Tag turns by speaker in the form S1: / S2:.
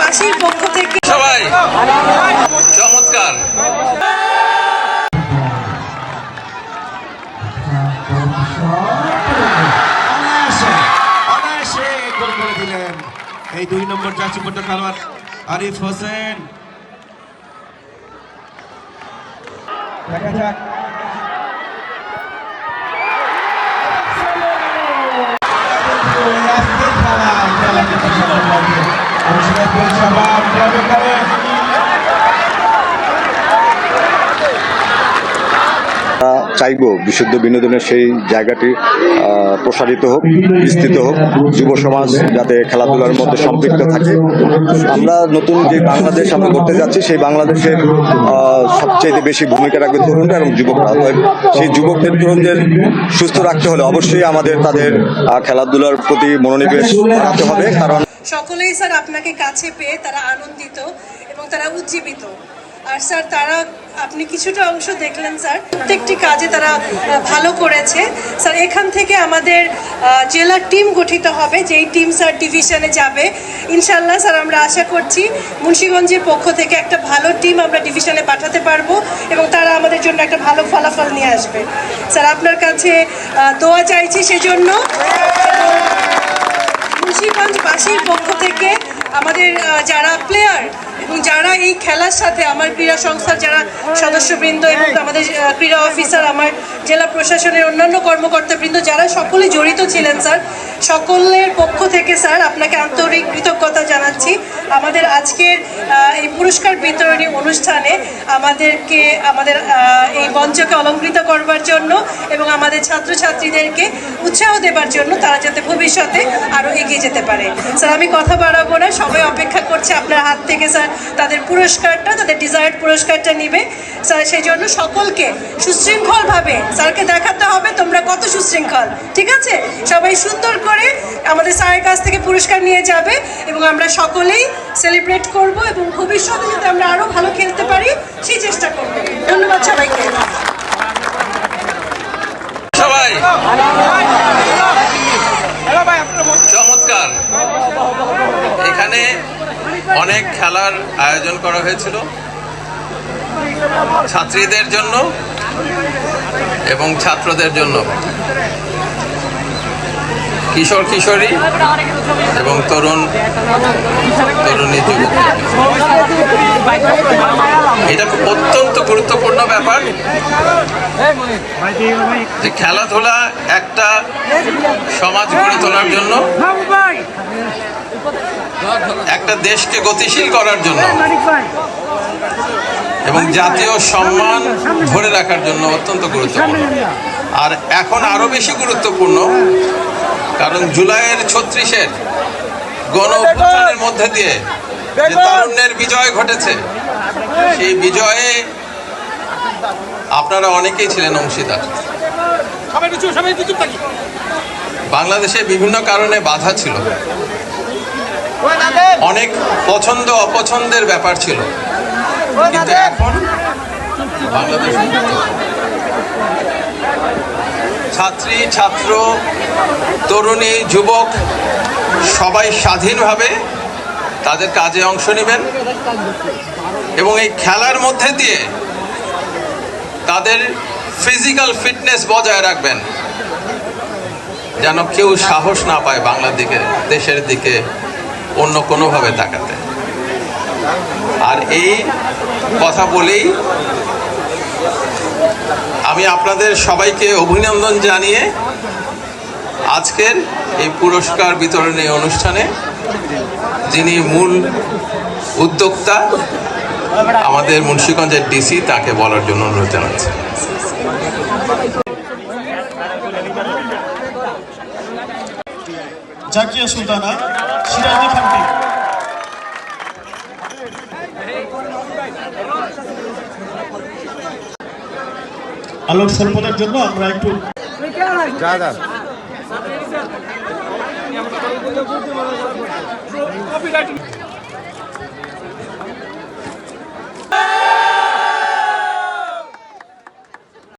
S1: বাসীর পক্ষ থেকে
S2: সবাই চমৎকার।
S3: এই দুই নম্বর জার্সি পর্যন্ত খেলোয়াড় আরিফ হোসেন। দেখা যাক।
S4: আমরা বিশুদ্ধ বিনোদনের সেই জায়গাটি প্রসারিত হোক, বিস্তৃত হোক, যুব সমাজ যাতে খেলাধুলার মধ্যে সম্পৃক্ত থাকে। আমরা নতুন যে বাংলাদেশ আমরা করতে যাচ্ছি, সেই বাংলাদেশের সবচেয়ে বেশি ভূমিকা রাখবে তরুণরা এবং যুবকরা। সেই যুবকদের, তরুণদের সুস্থ রাখতে হলে অবশ্যই আমাদের তাদের খেলাধুলার প্রতি মনোনিবেশ রাখতে হবে, কারণ
S1: সকলেই স্যার আপনাকে কাছে পেয়ে তারা আনন্দিত এবং তারা উজ্জীবিত। আর স্যার, তারা আপনি কিছুটা অংশ দেখলেন স্যার, প্রত্যেকটি কাজে তারা ভালো করেছে। স্যার, এখান থেকে আমাদের জেলার টিম গঠিত হবে, যেই টিম স্যার ডিভিশনে যাবে। ইনশাল্লাহ স্যার, আমরা আশা করছি মুন্সীগঞ্জের পক্ষ থেকে একটা ভালো টিম আমরা ডিভিশনে পাঠাতে পারব এবং তারা আমাদের জন্য একটা ভালো ফলাফল নিয়ে আসবে। স্যার, আপনার কাছে দোয়া চাইছি সেজন্য। মুন্সিগঞ্জবাসীর পক্ষ থেকে আমাদের যারা প্লেয়ার এবং যারা এই খেলার সাথে আমার ক্রীড়া সংস্থার যারা সদস্যবৃন্দ এবং আমাদের ক্রীড়া অফিসার, আমার জেলা প্রশাসনের অন্যান্য কর্মকর্তাবৃন্দ, যারা সকলে জড়িত ছিলেন, স্যার, সকলের পক্ষ থেকে, স্যার, আপনাকে আন্তরিক কৃতজ্ঞতা জানাচ্ছি। আমাদের আজকের এই পুরস্কার বিতরণী অনুষ্ঠানে আমাদেরকে, আমাদের এই মঞ্চকে অলঙ্কৃত করবার জন্য এবং আমাদের ছাত্রছাত্রীদেরকে উৎসাহ দেবার জন্য তারা যাতে ভবিষ্যতে আরও এগিয়ে যেতে পারে। স্যার, আমি কথা বাড়াবো না, সবাই অপেক্ষা করছে আপনার হাত থেকে, স্যার। তাদের পুরস্কারটা, তাদের ডিজায়ার্ড পুরস্কারটা নিবে। স্যার, সেই জন্য সকলকে সুশৃঙ্খলভাবে স্যারকে দেখাতে হবে, তোমরা কত সুশৃঙ্খল, ঠিক আছে? সবাই সুন্দর করে আমাদের স্যারের কাছ থেকে পুরস্কার নিয়ে যাবে এবং আমরা সকলেই সেলিব্রেট করব এবং ভবিষ্যতে যাতে আমরা আরও ভালো খেলতে পারি, সেই চেষ্টা করব। ধন্যবাদ সবাইকে।
S2: সবাই চমৎকার এখানে খেলার আয়োজন করা হয়েছিল ছাত্রীদের জন্য এবং ছাত্রদের জন্য। কিশোর কিশোরী এবং তরুণ তরুণী যুবক। এটা অত্যন্ত গুরুত্বপূর্ণ ব্যাপার যে খেলাধুলা একটা সমাজ গড়ে তোলার জন্য একটা দেশকে গতিশীল করার জন্য এবং জাতীয় সম্মান ধরে রাখার জন্য অত্যন্ত গুরুত্বপূর্ণ। আর এখন আরও বেশি গুরুত্বপূর্ণ কারণ জুলাইয়ের ছত্রিশের গণ মধ্যে দিয়ে যে তারুণ্যের বিজয় ঘটেছে সেই বিজয়ে আপনারা অনেকেই ছিলেন অংশীদার। বাংলাদেশে বিভিন্ন কারণে বাধা ছিল। অনেক পছন্দ অপছন্দের ব্যাপার ছিল। কিন্তু এখন বাংলাদেশ ছাত্রী ছাত্র তরুণী যুবক সবাই স্বাধীনভাবে তাদের কাজে অংশ নেবেন এবং এই খেলার মধ্যে দিয়ে তাদের ফিজিক্যাল ফিটনেস বজায় রাখবেন। যেন কেউ সাহস না পায় বাংলার দিকে দেশের দিকে অন্য কোনোভাবে তাকাতে। আর এই কথা বলেই আমি আপনাদের সবাইকে অভিনন্দন জানিয়ে আজকের এই পুরস্কার বিতরণী অনুষ্ঠানে যিনি মূল উদ্যোক্তা আমাদের মুন্সিগঞ্জের ডিসি, তাকে বলার জন্য অনুরোধ জানাচ্ছি।
S5: জাকিয়া সুলতানা সিরাজি খান্তি আলোক স্বল্পতার জন্য আমরা একটু